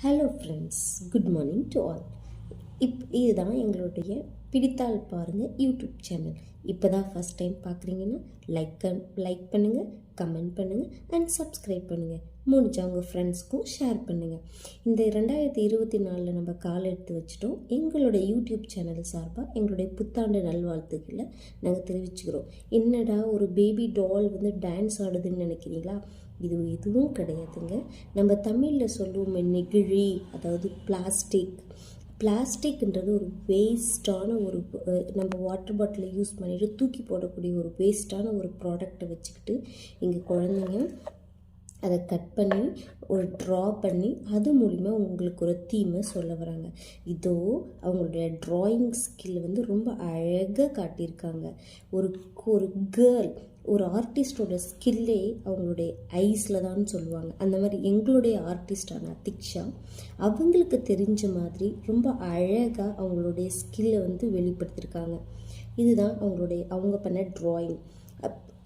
Hello friends, good morning to all. இப் இதுதான் எங்களுடைய பிடித்தால் பாருங்கள் யூடியூப் சேனல். இப்போ தான் ஃபஸ்ட் டைம் பார்க்குறீங்கன்னா லைக் லைக் பண்ணுங்கள் கமெண்ட் பண்ணுங்கள் அண்ட் சப்ஸ்கிரைப் பண்ணுங்கள் முடிஞ்சவங்க ஃப்ரெண்ட்ஸ்க்கும் ஷேர் பண்ணுங்கள் இந்த ரெண்டாயிரத்தி இருபத்தி நாலில் நம்ம கால் எடுத்து வச்சிட்டோம். எங்களுடைய யூடியூப் சேனல் சார்பாக எங்களுடைய புத்தாண்டு நல்வாழ்த்துக்களை நாங்கள் தெரிவிச்சுக்கிறோம். என்னடா ஒரு பேபி டால் வந்து டான்ஸ் ஆடுதுன்னு நினைக்கிறீங்களா? இது எதுவும் கிடையாதுங்க. நம்ம தமிழில் சொல்லுவோமே நெகிழி அதாவது பிளாஸ்டிக் பிளாஸ்டிக்ன்றது ஒரு வேஸ்ட்டான ஒரு நம்ம வாட்டர் பாட்டிலை யூஸ் பண்ணிவிட்டு தூக்கி போடக்கூடிய ஒரு வேஸ்ட்டான ஒரு ப்ராடக்டை வச்சுக்கிட்டு எங்கள் குழந்தைங்க அதை கட் பண்ணி ஒரு ட்ரா பண்ணி அது மூலிமா உங்களுக்கு ஒரு தீமை சொல்ல வராங்க. இதோ அவங்களுடைய ட்ராயிங் ஸ்கில் வந்து ரொம்ப அழகாக காட்டியிருக்காங்க. ஒரு ஒரு கேர்ள் ஒரு ஆர்டிஸ்டோட ஸ்கில்லே அவங்களுடைய ஐஸில் தான் சொல்லுவாங்க. அந்த மாதிரி எங்களுடைய ஆர்டிஸ்டான திக்ஷா அவங்களுக்கு தெரிஞ்ச மாதிரி ரொம்ப அழகாக அவங்களுடைய ஸ்கில்லை வந்து வெளிப்படுத்தியிருக்காங்க. இதுதான் அவங்களுடைய அவங்க பண்ண ட்ராயிங்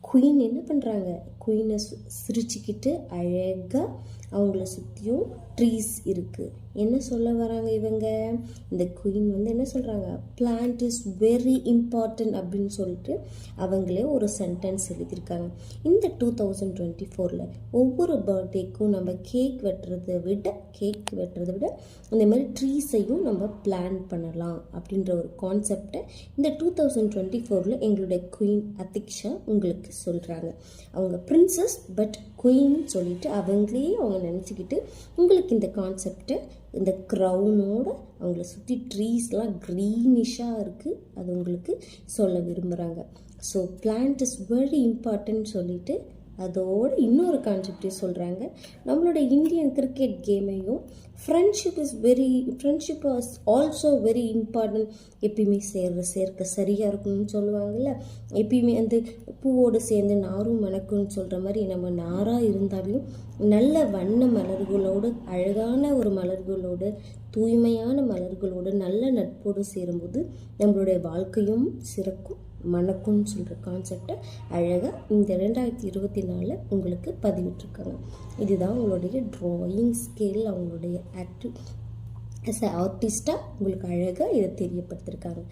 குயின் என்ன பண்ணுறாங்க குயினை சிரிச்சுக்கிட்டு அழகாக அவங்கள சுற்றியும் ட்ரீஸ் இருக்குது என்ன சொல்ல வராங்க இவங்க? இந்த குயின் வந்து என்ன சொல்கிறாங்க பிளான்ட் இஸ் வெரி இம்பார்ட்டன்ட் அப்படின்னு சொல்லிட்டு அவங்களே ஒரு சென்டென்ஸ் எழுதியிருக்காங்க. இந்த டூ தௌசண்ட் டுவெண்ட்டி ஃபோரில் ஒவ்வொரு பர்த்டேக்கும் நம்ம கேக் வெட்டுறதை விட கேக் வெட்டுறதை விட இந்த மாதிரி ட்ரீஸையும் நம்ம பிளான் பண்ணலாம் அப்படின்ற ஒரு கான்செப்டை இந்த டூ தௌசண்ட் டுவெண்ட்டி ஃபோரில் எங்களுடைய குயின் அதிக்ஷா உங்களுக்கு சொல்கிறாங்க அவங்க பிரின்சஸ் பட் குயின் சொல்லிட்டு அவங்களே அவங்க நினச்சிக்கிட்டு உங்களுக்கு இந்த கான்செப்டை இந்த க்ரௌனோட அவங்கள சுற்றி ட்ரீஸ்லாம் க்ரீனிஷாக இருக்குது அது உங்களுக்கு சொல்ல விரும்புகிறாங்க so plant is very important சொல்லிட்டு அதோடு இன்னொரு கான்செப்டையும் சொல்கிறாங்க நம்மளோட Indian cricket கேமையும் friendship is very friendship is also very important எப்பயுமே சேர்ற சேர்க்க சரியாக இருக்கணும்னு சொல்லுவாங்கள்ல எப்பயுமே வந்து பூவோடு சேர்ந்து நாரும் மணக்கும்னு சொல்கிற மாதிரி நம்ம நாராக இருந்தாலும் நல்ல வண்ண மலர்களோடு அழகான ஒரு மலர்களோடு தூய்மையான மலர்களோடு நல்ல நட்போடு சேரும்போது நம்மளுடைய வாழ்க்கையும் சிறக்கும். மணக்கும்னு சொல்கிற கான்செப்டை அழகாக இந்த ரெண்டாயிரத்தி இருபத்தி நாலில் உங்களுக்கு பதிவிட்டிருக்காங்க. இதுதான் உங்களுடைய ட்ராயிங் ஸ்கில் அவங்களுடைய ஆக்டிவ் ஆஸ் அ ஆர்டிஸ்ட்டாக உங்களுக்கு அழகாக இதை தெரியப்படுத்திருக்காங்க.